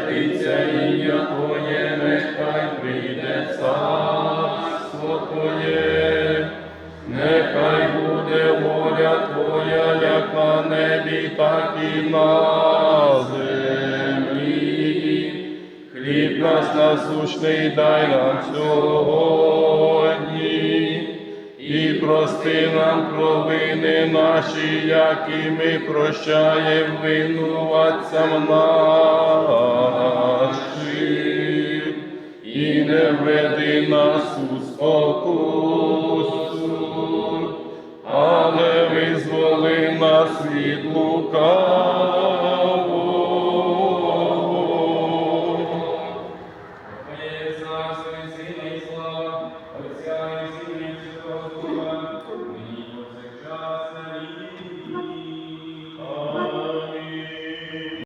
святиться ім'я Твоє, нехай прийде царство Твоє, нехай буде воля Твоя, як на небі, так і на землі. Хліб нас насущний дай нам сьогодні прости нам провини наші, як і ми прощаємо винуватцям нашим, і не введи нас у спокусу, але визволи нас від лукавого. Ми з нас